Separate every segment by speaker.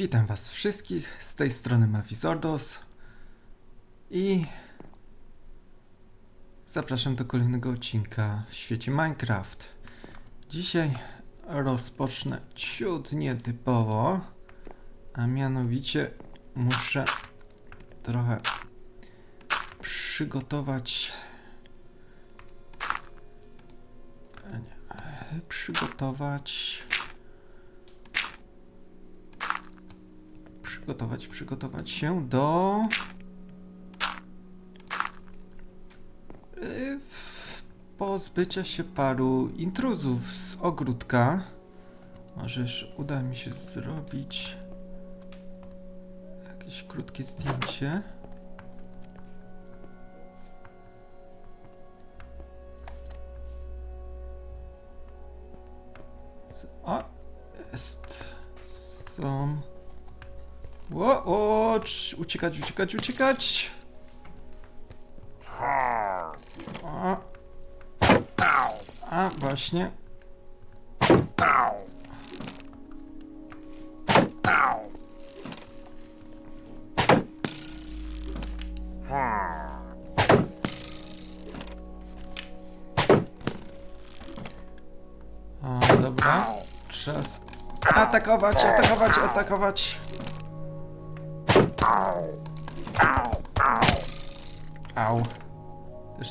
Speaker 1: Witam Was wszystkich, z tej strony Mavizordos i zapraszam do kolejnego odcinka w świecie Minecraft. Dzisiaj rozpocznę ciut nietypowo, a mianowicie muszę trochę przygotować przygotować przygotować, przygotować się do y, pozbycia się paru intruzów z ogródka. Możesz uda mi się zrobić jakieś krótkie zdjęcie. O, jest. Są. O, o, uciekać, uciekać, uciekać. O. A, właśnie. O, dobra. Czas atakować, atakować, atakować.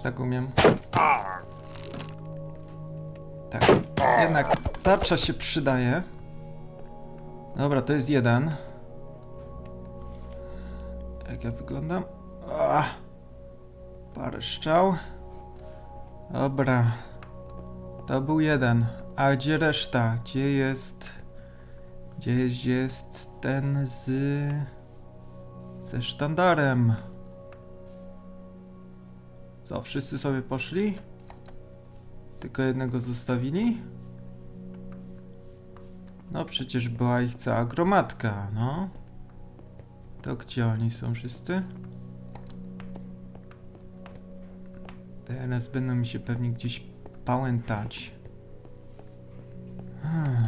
Speaker 1: Tak umiem. Tak. Jednak tarcza się przydaje. Dobra, to jest jeden. Jak ja wyglądam? Ah. Parę strzał. Dobra. To był jeden. A gdzie reszta? Gdzie jest... Gdzie jest, gdzie jest ten z... Ze sztandarem? Co, wszyscy sobie poszli? Tylko jednego zostawili? No przecież była ich cała gromadka, no. To gdzie oni są wszyscy? Teraz będą mi się pewnie gdzieś pałętać. Hmm.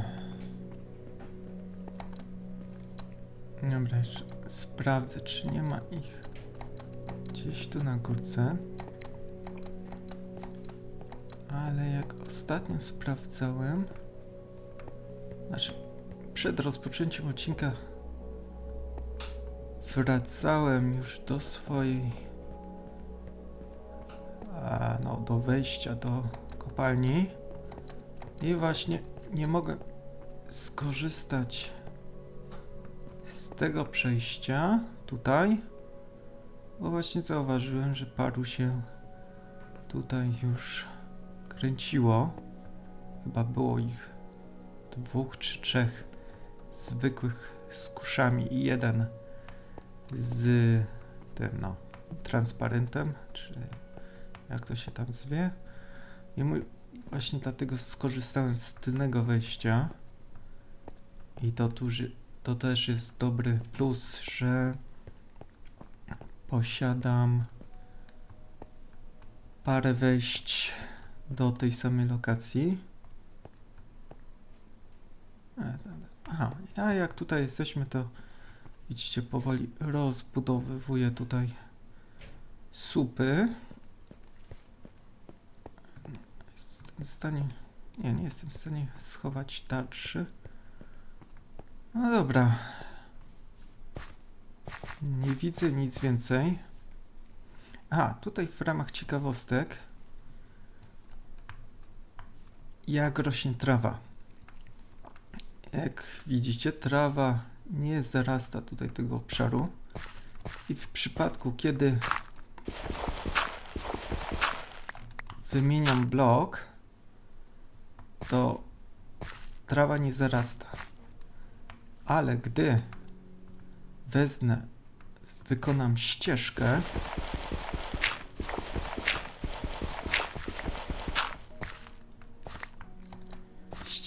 Speaker 1: Dobra, sprawdzę, czy nie ma ich gdzieś tu na górce. Ale jak ostatnio sprawdzałem, znaczy przed rozpoczęciem odcinka wracałem już do swojej, a no do wejścia do kopalni i właśnie nie mogę skorzystać z tego przejścia tutaj, bo właśnie zauważyłem, że paru się tutaj już kręciło. Chyba było ich dwóch czy trzech zwykłych z kuszami i jeden z tym, no, transparentem, czy jak to się tam zwie. I mój, właśnie dlatego skorzystałem z tylnego wejścia. I to, duży, to też jest dobry plus, że posiadam parę wejść do tej samej lokacji. E, Aha, a jak tutaj jesteśmy, to widzicie, powoli rozbudowywuję tutaj supy. Jestem w stanie... Nie, nie jestem w stanie schować tarczy. No dobra. Nie widzę nic więcej. A, tutaj w ramach ciekawostek jak rośnie trawa. Jak widzicie, trawa nie zarasta tutaj tego obszaru. I w przypadku, kiedy wymieniam blok, to trawa nie zarasta. Ale gdy wezmę, wykonam ścieżkę,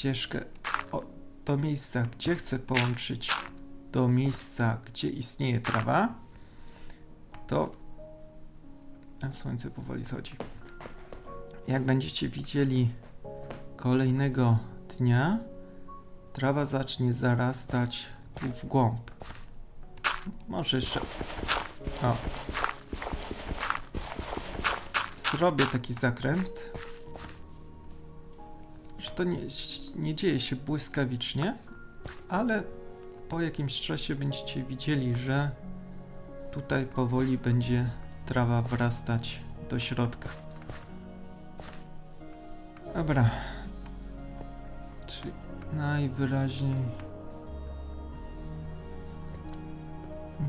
Speaker 1: ścieżkę o, do miejsca, gdzie chcę połączyć do miejsca, gdzie istnieje trawa, to słońce powoli schodzi. Jak będziecie widzieli kolejnego dnia, trawa zacznie zarastać tu w głąb. Może jeszcze... O. Zrobię taki zakręt. Że to nie, nie dzieje się błyskawicznie, ale po jakimś czasie będziecie widzieli, że tutaj powoli będzie trawa wrastać do środka. Dobra. Czyli najwyraźniej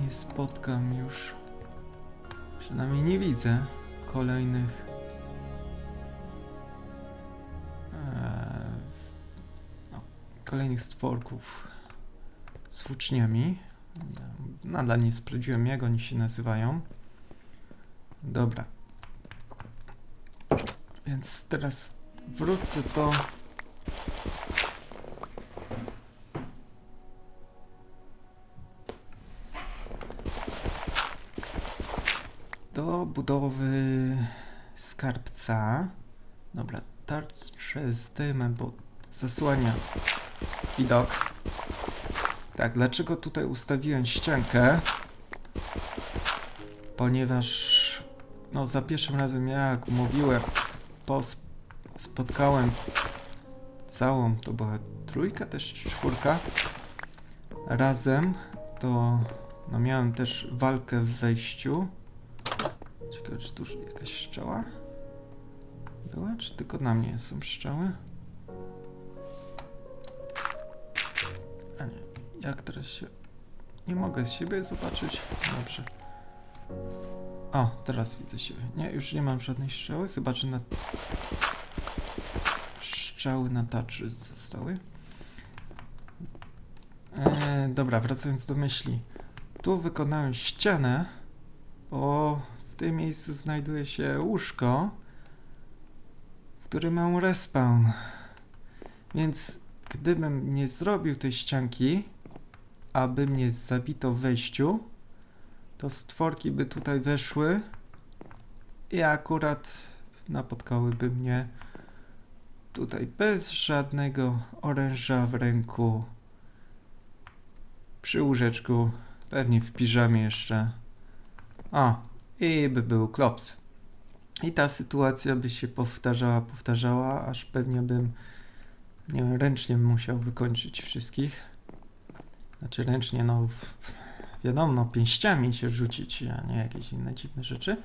Speaker 1: nie spotkam już, przynajmniej nie widzę kolejnych kolejnych stworków z włóczniami. Nadal nie sprawdziłem jak oni się nazywają. Dobra. Więc teraz wrócę do do budowy skarbca. Dobra, tarczę zdejmę, bo zasłania widok. Tak, dlaczego tutaj ustawiłem ściankę? Ponieważ no za pierwszym razem jak mówiłem, po sp spotkałem całą, to była trójka, też czwórka. Razem to no miałem też walkę w wejściu. Ciekawe, czy tu jakaś szczała była, czy tylko na mnie są szczały? Jak teraz się... Nie mogę z siebie zobaczyć? Dobrze. O, teraz widzę siebie. Nie, już nie mam żadnej strzały, chyba że na... Strzały na tarczy zostały. E, dobra, wracając do myśli. Tu wykonałem ścianę, bo w tym miejscu znajduje się łóżko, w którym mam respawn. Więc gdybym nie zrobił tej ścianki, aby mnie zabito w wejściu, to stworki by tutaj weszły i akurat napotkałyby mnie tutaj bez żadnego oręża w ręku przy łóżeczku, pewnie w piżamie jeszcze. O, i by był klops. I ta sytuacja by się powtarzała, powtarzała, aż pewnie bym nie wiem, ręcznie musiał wykończyć wszystkich. Znaczy ręcznie, no wiadomo, no, pięściami się rzucić, a nie jakieś inne dziwne rzeczy.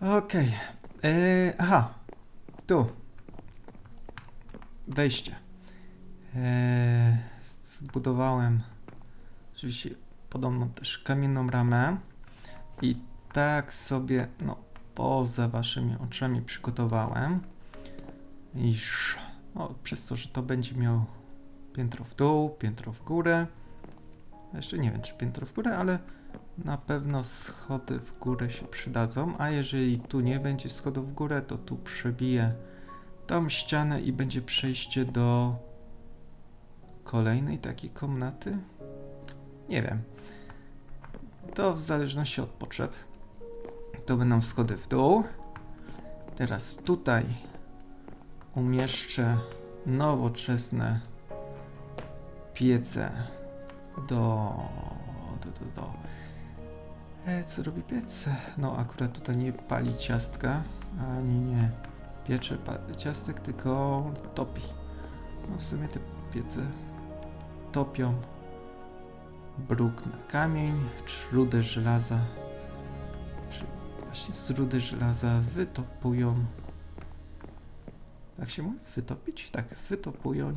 Speaker 1: Okej. Okay. Aha. Tu. Wejście. Eee, wbudowałem oczywiście podobno też kamienną ramę i tak sobie, no, poza waszymi oczami przygotowałem, iż no, przez to, że to będzie miał piętro w dół, piętro w górę, jeszcze nie wiem, czy piętro w górę, ale na pewno schody w górę się przydadzą, a jeżeli tu nie będzie schodów w górę, to tu przebiję tą ścianę i będzie przejście do kolejnej takiej komnaty. Nie wiem. To w zależności od potrzeb. To będą schody w dół. Teraz tutaj umieszczę nowoczesne piece do... do, do, do. E, co robi piec? No akurat tutaj nie pali ciastka, ani nie piecze ciastek, tylko topi. No w sumie te piece topią bruk na kamień, rudę żelaza, właśnie z rudy żelaza wytopują tak się mówi? Wytopić? Tak, wytopują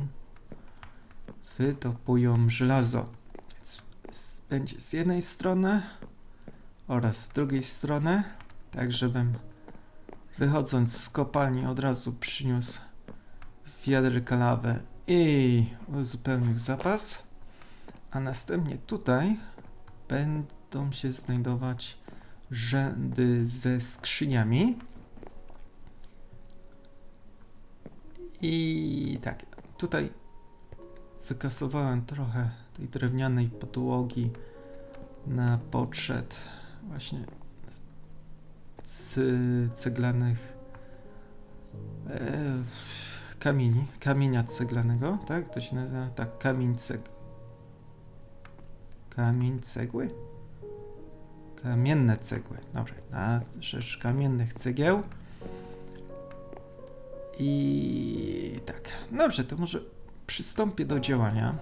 Speaker 1: wytopują żelazo. Będzie z jednej strony oraz z drugiej strony, tak żebym wychodząc z kopalni od razu przyniósł wiadryka lawę i uzupełnił zapas, a następnie tutaj będą się znajdować rzędy ze skrzyniami. I tak, tutaj wykasowałem trochę tej drewnianej podłogi na poczet właśnie ceglanych e, kamieni, kamienia ceglanego, tak? To się nazywa tak, kamień ceg Kamień, cegły? Kamienne cegły. Dobra, na rzecz kamiennych cegieł. I tak. Dobrze, to może przystąpię do działania.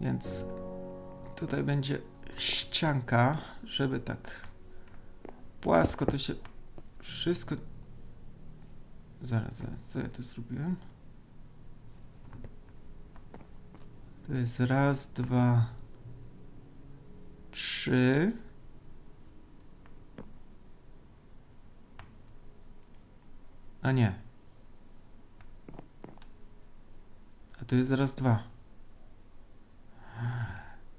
Speaker 1: Więc tutaj będzie ścianka, żeby tak płasko to się wszystko. Zaraz, zaraz, co ja tu zrobiłem? To jest raz, dwa, trzy. A nie. A to jest raz, dwa.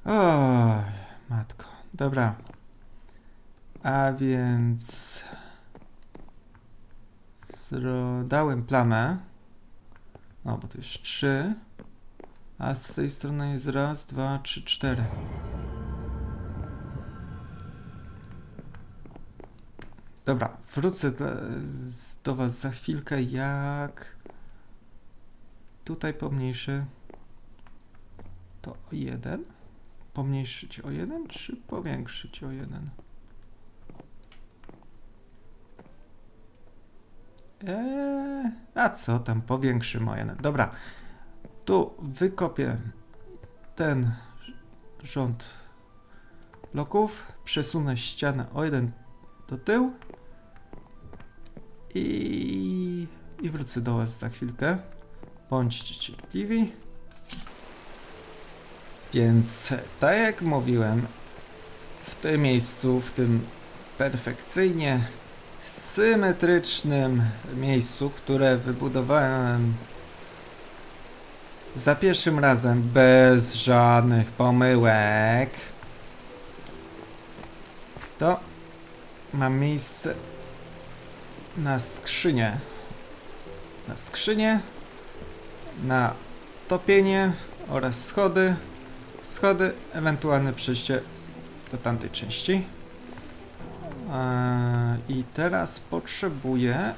Speaker 1: O, matko. Dobra. A więc. Zro... Dałem plamę. No, bo to jest trzy. A z tej strony jest raz, dwa, trzy, cztery. Dobra, wrócę do, do Was za chwilkę, jak tutaj pomniejszy to o jeden. Pomniejszyć o jeden, czy powiększyć o jeden? Eee, a co tam, powiększymy o jeden. Dobra, tu wykopię ten rząd bloków, przesunę ścianę o jeden do tyłu i, i wrócę do Was za chwilkę. Bądźcie cierpliwi. Więc tak jak mówiłem, w tym miejscu, w tym perfekcyjnie symetrycznym miejscu, które wybudowałem za pierwszym razem bez żadnych pomyłek, to mam miejsce na skrzynię. Na skrzynię, na topienie oraz schody. Schody, ewentualne przejście do tamtej części. Eee, I teraz potrzebuję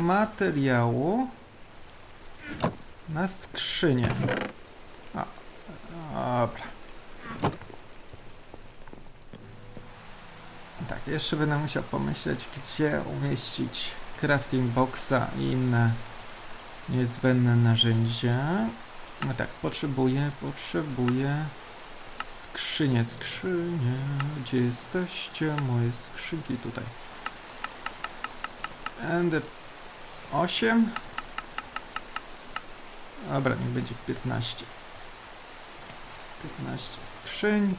Speaker 1: materiału na skrzynię. A, dobra. Tak, jeszcze będę musiał pomyśleć, gdzie umieścić crafting boxa i inne niezbędne narzędzia. No tak, potrzebuję, potrzebuję skrzynię, skrzynię. Gdzie jesteście? Moje skrzynki tutaj. And 8. Dobra, niech będzie 15. 15 skrzyń.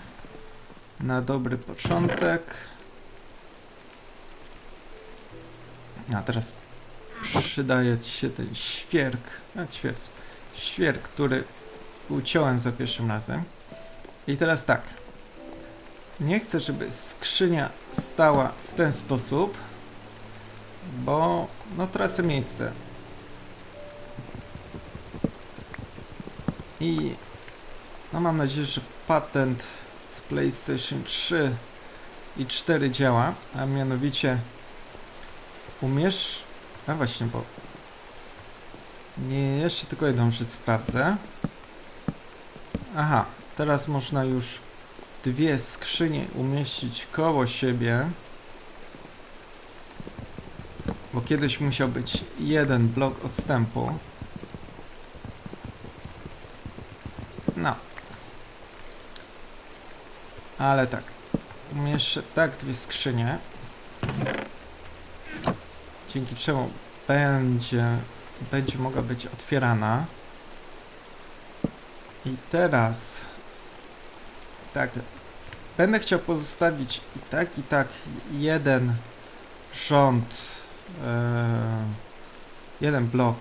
Speaker 1: Na dobry początek. A teraz przydaje się ten świerk. A ćwierć. Świerk, który uciąłem za pierwszym razem. I teraz tak. Nie chcę, żeby skrzynia stała w ten sposób, bo no tracę miejsce. I no mam nadzieję, że patent z PlayStation 3 i 4 działa, a mianowicie umiesz... A właśnie, bo nie, jeszcze tylko jedną rzecz sprawdzę. Aha, teraz można już dwie skrzynie umieścić koło siebie. Bo kiedyś musiał być jeden blok odstępu. No. Ale tak. Umieszczę tak dwie skrzynie. Dzięki czemu będzie, będzie mogła być otwierana. I teraz tak. Będę chciał pozostawić i tak, i tak jeden rząd, e, jeden blok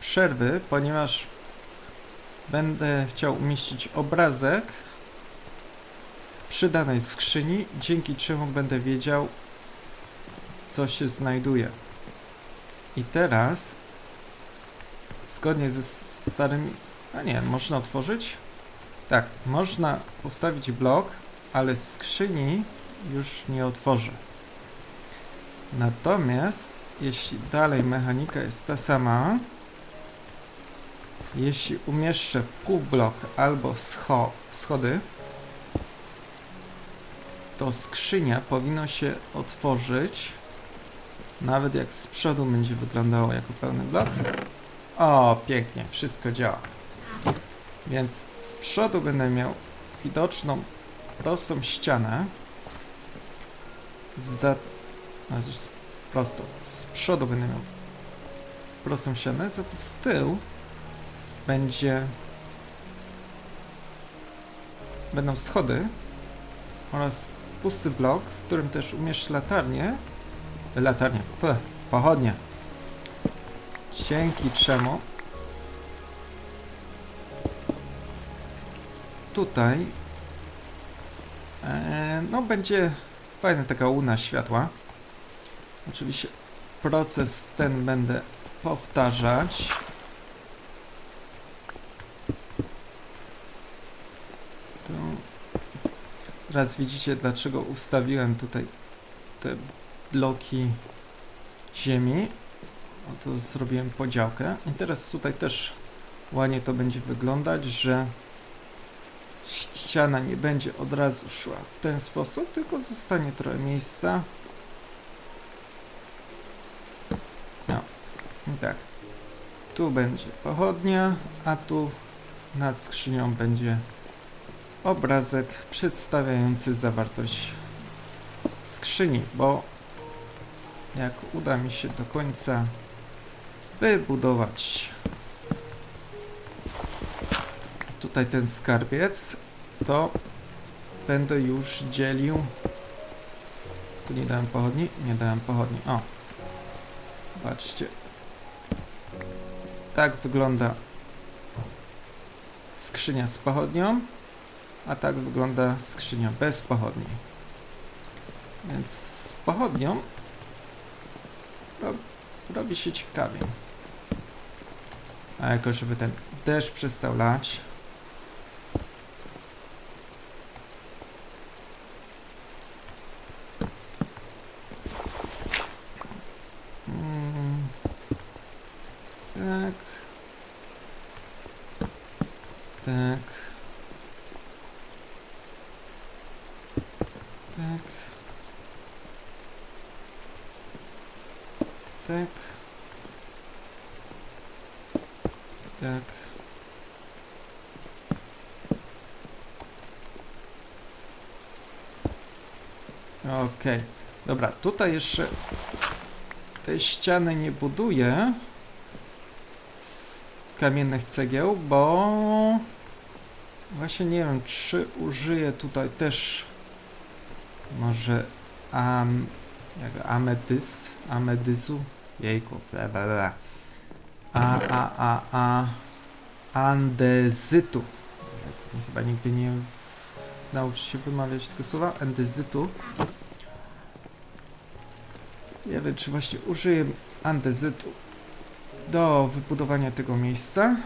Speaker 1: przerwy, ponieważ będę chciał umieścić obrazek przy danej skrzyni, dzięki czemu będę wiedział, co się znajduje. I teraz, zgodnie ze starymi. A nie, można otworzyć? Tak, można postawić blok, ale skrzyni już nie otworzę. Natomiast, jeśli dalej mechanika jest ta sama, Jeśli umieszczę półblok albo scho schody, to skrzynia powinno się otworzyć, nawet jak z przodu będzie wyglądało jako pełny blok. O, pięknie, wszystko działa. Więc z przodu będę miał widoczną, prostą ścianę. Za... A, z, prosto. Z przodu będę miał prostą ścianę, za to z tyłu będzie... Będą schody oraz pusty blok, w którym też umieszczę latarnię. Latarnię, p, pochodnie. Dzięki czemu tutaj e, no będzie fajna taka łuna światła. Oczywiście proces ten będę powtarzać. Teraz widzicie dlaczego ustawiłem tutaj te bloki ziemi. Oto zrobiłem podziałkę i teraz tutaj też ładnie to będzie wyglądać, że ściana nie będzie od razu szła w ten sposób, tylko zostanie trochę miejsca. No, tak. Tu będzie pochodnia, a tu nad skrzynią będzie obrazek przedstawiający zawartość skrzyni, bo jak uda mi się do końca wybudować tutaj ten skarbiec, to będę już dzielił. Tu nie dałem pochodni? Nie dałem pochodni. O. Patrzcie. Tak wygląda skrzynia z pochodnią, a tak wygląda skrzynia bez pochodni. Więc z pochodnią robi się ciekawie. A jako żeby ten deszcz przestał lać, Mm. Tak. Tak. Tak. Tak. Tak. Okej. Dobra, tutaj jeszcze tej ściany nie buduję z kamiennych cegieł, bo właśnie nie wiem, czy użyję tutaj też może am, jak amedys, amedyzu, jejku, bla, bla, bla. a, a, a, a, andezytu. Chyba nigdy nie nauczy się wymawiać tego słowa, andezytu. Nie wiem, czy właśnie użyję andezytu do wybudowania tego miejsca,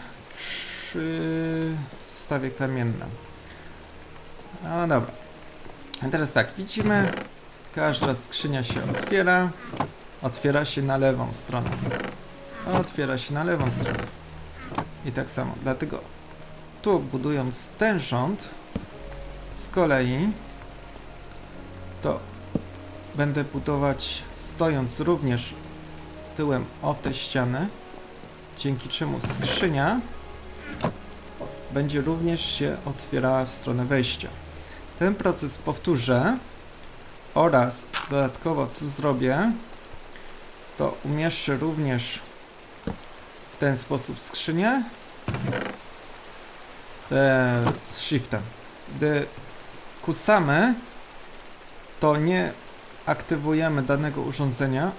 Speaker 1: czy zostawię kamienne. No dobra. A teraz tak, widzimy, każda skrzynia się otwiera, otwiera się na lewą stronę. Otwiera się na lewą stronę. I tak samo, dlatego tu budując ten rząd, z kolei to będę budować stojąc również tyłem o tę ścianę, dzięki czemu skrzynia będzie również się otwierała w stronę wejścia. Ten proces powtórzę oraz dodatkowo co zrobię, to umieszczę również w ten sposób skrzynię e, z shiftem. Gdy kucamy, to nie aktywujemy danego urządzenia,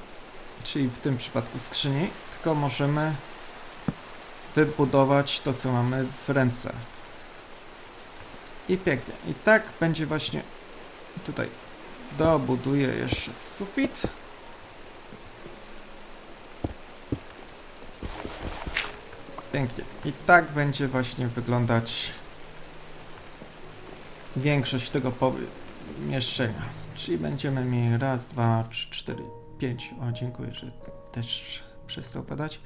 Speaker 1: czyli w tym przypadku skrzyni, tylko możemy wybudować to, co mamy w ręce. I pięknie. I tak będzie właśnie tutaj dobuduję jeszcze sufit. Pięknie. I tak będzie właśnie wyglądać większość tego pomieszczenia. Czyli będziemy mieli raz, dwa, trzy, cztery, pięć. O, dziękuję, że też przestał padać.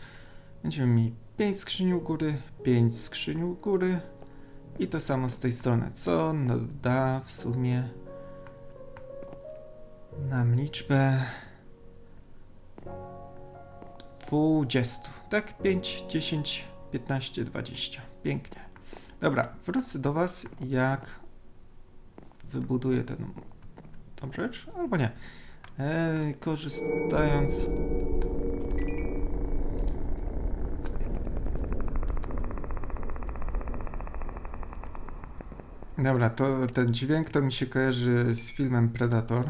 Speaker 1: Będziemy mieli 5 skrzyń u góry, 5 skrzyń u góry i to samo z tej strony, co da w sumie nam liczbę 20. Tak, 5, 10, 15, 20. Pięknie. Dobra, wrócę do Was, jak wybuduję ten tą rzecz, albo nie. Eee, korzystając Dobra, to ten dźwięk to mi się kojarzy z filmem Predator.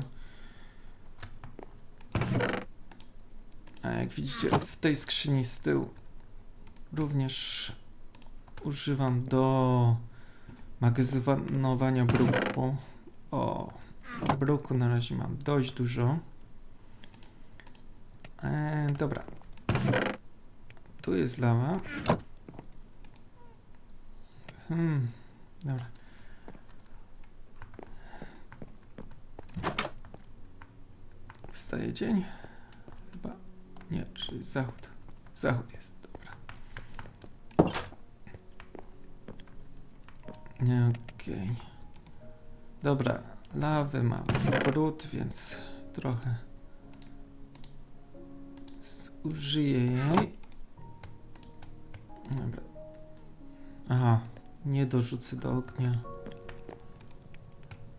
Speaker 1: A jak widzicie, w tej skrzyni z tyłu również używam do magazynowania bruku. O, bruku na razie mam dość dużo. E, dobra. Tu jest lawa. Hmm, dobra. Wstaje dzień. Chyba. Nie, czy zachód? Zachód jest, okej. Dobra, lawy mam brud, więc trochę zużyję jej. Dobra. Aha, nie dorzucę do ognia.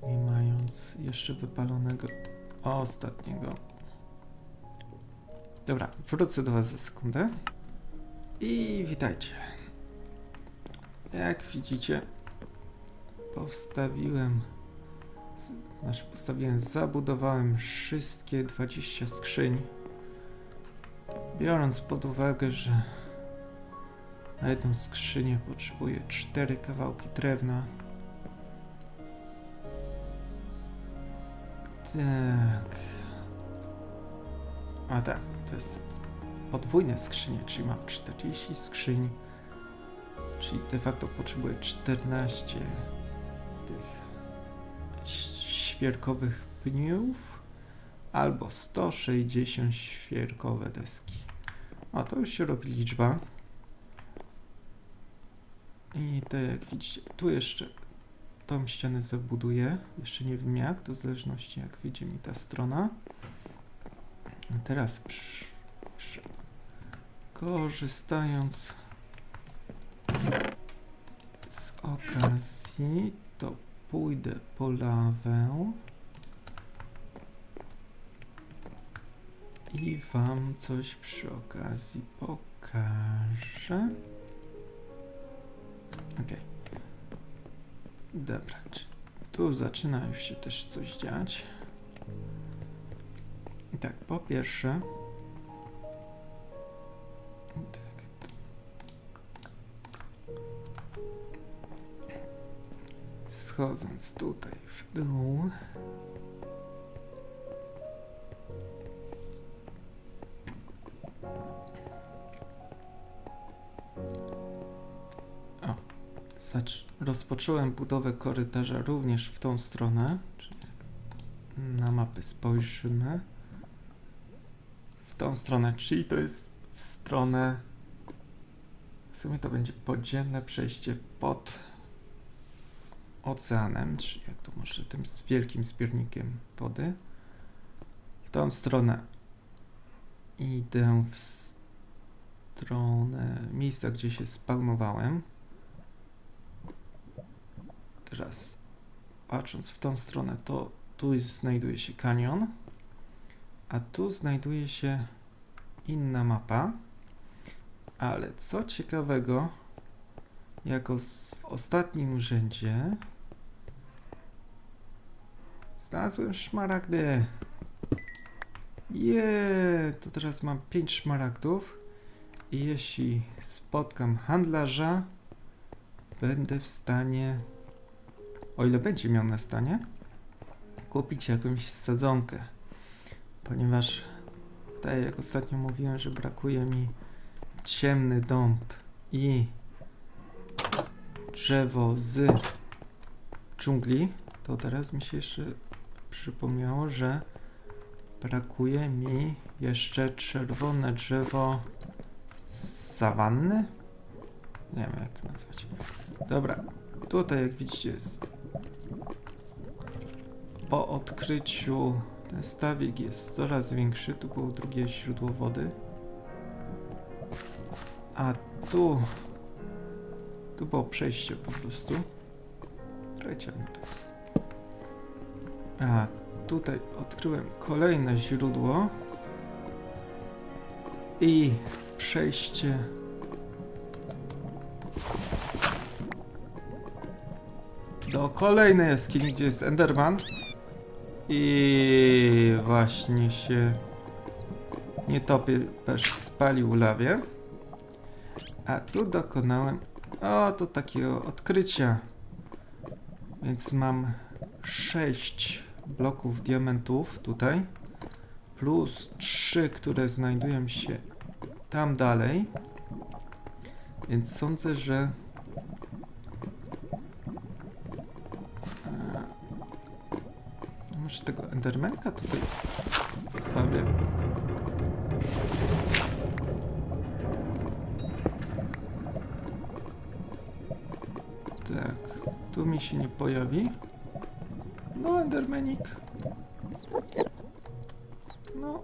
Speaker 1: Nie mając jeszcze wypalonego ostatniego. Dobra, wrócę do Was za sekundę. I witajcie. Jak widzicie, postawiłem, znaczy postawiłem, zabudowałem wszystkie 20 skrzyń. Biorąc pod uwagę, że na jedną skrzynię potrzebuję 4 kawałki drewna. Tak. A tak, to jest podwójne skrzynie, czyli mam 40 skrzyń. Czyli de facto potrzebuję 14 tych świerkowych pniów albo 160 świerkowe deski. O, to już się robi liczba. I tak jak widzicie, tu jeszcze tą ścianę zabuduję. Jeszcze nie wiem jak, to w zależności jak wyjdzie mi ta strona. A teraz przy, korzystając z okazji, to pójdę po lawę i wam coś przy okazji pokażę. Okej. Dobra, tu zaczyna już się też coś dziać. I tak, po pierwsze. Schodząc tutaj w dół. O, zacz- rozpocząłem budowę korytarza również w tą stronę, na mapę spojrzymy w tą stronę, czyli to jest w stronę w sumie to będzie podziemne przejście pod oceanem, czyli jak to może tym wielkim zbiornikiem wody. W tą stronę idę w stronę miejsca, gdzie się spawnowałem. Teraz patrząc w tą stronę, to tu znajduje się kanion, a tu znajduje się inna mapa. Ale co ciekawego, jako w ostatnim rzędzie znalazłem szmaragdy. Je, to teraz mam 5 szmaragdów i jeśli spotkam handlarza, będę w stanie, o ile będzie miał na stanie, kupić jakąś sadzonkę, ponieważ tak jak ostatnio mówiłem, że brakuje mi ciemny dąb i drzewo z dżungli, to teraz mi się jeszcze przypomniało, że brakuje mi jeszcze czerwone drzewo z sawanny. Nie wiem jak to nazwać. Dobra, tutaj jak widzicie jest po odkryciu ten stawik jest coraz większy. Tu było drugie źródło wody. A tu tu było przejście po prostu. Ciemno to jest. A tutaj odkryłem kolejne źródło i przejście do kolejnej jaskini, gdzie jest Enderman i właśnie się nietoperz spalił lawie. A tu dokonałem o, to takiego odkrycia. Więc mam 6 bloków diamentów tutaj. Plus 3, które znajdują się tam dalej. Więc sądzę, że. E, Może tego Endermanka tutaj słabiej. Mi się nie pojawi. No, Endermanik. No.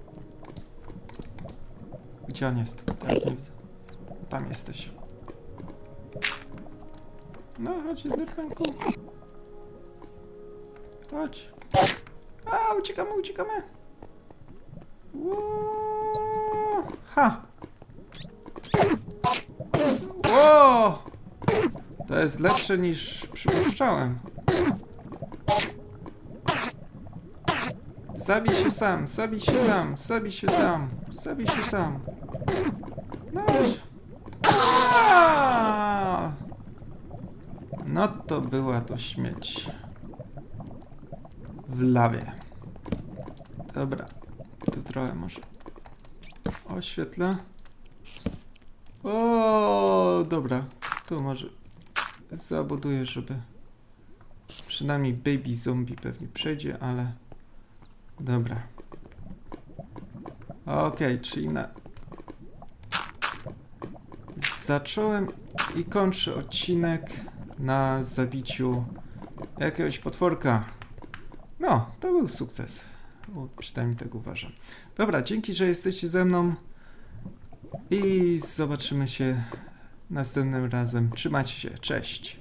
Speaker 1: Gdzie on jest? Teraz nie widzę. Tam jesteś. No, chodź, Endermanku. Chodź. A, uciekamy, uciekamy. Ło! Ha! Ło! To jest lepsze niż przypuszczałem. Zabij się sam, zabij się sam, zabij się sam, zabij się sam. No. Aaa! No to była to śmieć. W lawie. Dobra. Tu trochę może oświetlę. O, dobra. Tu może zabuduję, żeby przynajmniej baby zombie pewnie przejdzie, ale dobra. Okej, czyli na... Zacząłem i kończę odcinek na zabiciu jakiegoś potworka. No, to był sukces. O, przynajmniej tak uważam. Dobra, dzięki, że jesteście ze mną i zobaczymy się następnym razem. Trzymajcie się, cześć.